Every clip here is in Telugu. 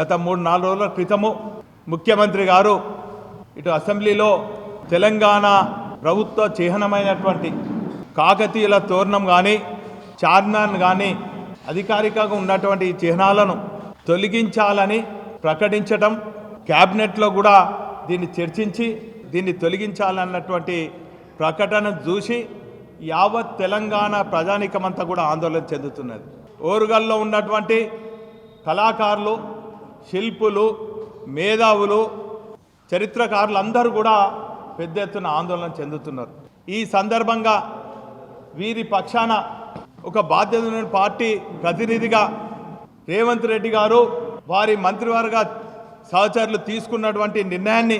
గత మూడు నాలుగు రోజుల క్రితము ముఖ్యమంత్రి గారు ఇటు అసెంబ్లీలో తెలంగాణ ప్రభుత్వ చిహ్నమైనటువంటి కాకతీయుల తోరణం కానీ చార్మినార్ కానీ అధికారికంగా ఉన్నటువంటి చిహ్నాలను తొలగించాలని ప్రకటించటం క్యాబినెట్లో కూడా దీన్ని చర్చించి దీన్ని తొలగించాలన్నటువంటి ప్రకటన చూసి యావత్ తెలంగాణ ప్రజానికమంతా కూడా ఆందోళన చెందుతున్నది. ఓరుగల్లో ఉన్నటువంటి కళాకారులు శిల్పులు మేధావులు చరిత్రకారులు అందరూ కూడా పెద్ద ఎత్తున ఆందోళన చెందుతున్నారు. ఈ సందర్భంగా వీరి పక్షాన ఒక బాధ్యత పార్టీ ప్రతినిధిగా రేవంత్ రెడ్డి గారు వారి మంత్రివర్గ సహచరులు తీసుకున్నటువంటి నిర్ణయాన్ని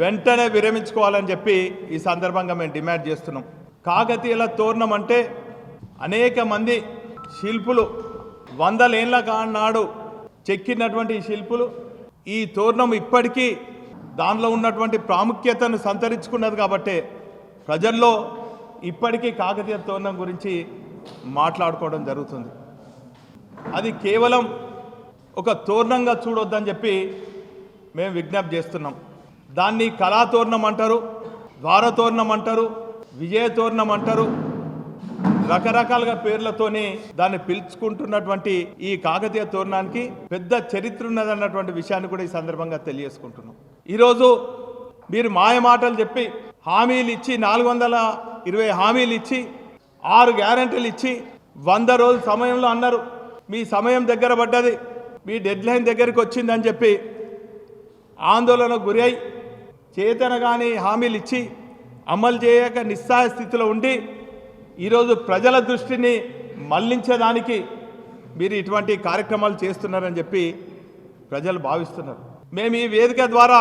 వెంటనే విరమించుకోవాలని చెప్పి ఈ సందర్భంగా మేము డిమాండ్ చేస్తున్నాం. కాకతీయుల తోరణం అంటే అనేక మంది శిల్పులు వందలేళ్ళ కానాడు చెక్కినటువంటి శిల్పులు ఈ తోరణం ఇప్పటికీ దానిలో ఉన్నటువంటి ప్రాముఖ్యతను సంతరించుకున్నది కాబట్టి ప్రజల్లో ఇప్పటికీ కాకతీయ తోరణం గురించి మాట్లాడుకోవడం జరుగుతుంది. అది కేవలం ఒక తోరణంగా చూడొద్దని చెప్పి మేము విజ్ఞప్తి చేస్తున్నాం. దాన్ని కళాతోరణం అంటారు ద్వారతోరణం అంటారు విజయతోరణం అంటారు రకరకాలుగా పేర్లతోని దాన్ని పిలుచుకుంటున్నటువంటి ఈ కాకతీయ తోరణానికి పెద్ద చరిత్ర ఉన్నదన్నటువంటి విషయాన్ని కూడా ఈ సందర్భంగా తెలియజేసుకుంటున్నాం. ఈరోజు మీరు మాయ మాటలు చెప్పి హామీలు ఇచ్చి నాలుగు వందల ఇరవై హామీలు ఇచ్చి ఆరు గ్యారంటీలు ఇచ్చి వంద రోజుల సమయంలో అన్నారు. మీ సమయం దగ్గర పడ్డది మీ డెడ్ లైన్ దగ్గరికి వచ్చిందని చెప్పి ఆందోళనకు గురి అయి చేతన కానీ హామీలు ఇచ్చి అమలు చేయక నిస్సహాయ స్థితిలో ఉండి ఈరోజు ప్రజల దృష్టిని మళ్ళించడానికి మీరు ఇటువంటి కార్యక్రమాలు చేస్తున్నారని చెప్పి ప్రజలు భావిస్తున్నారు. మేము ఈ వేదిక ద్వారా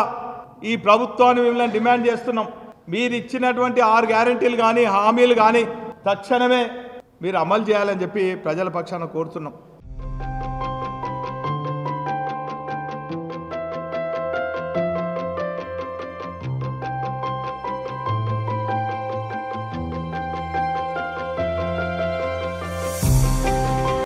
ఈ ప్రభుత్వాన్ని మిమ్మల్ని డిమాండ్ చేస్తున్నాం. మీరు ఇచ్చినటువంటి ఆరు గ్యారంటీలు కానీ హామీలు కానీ తక్షణమే మీరు అమలు చేయాలని చెప్పి ప్రజల పక్షాన కోరుతున్నాం.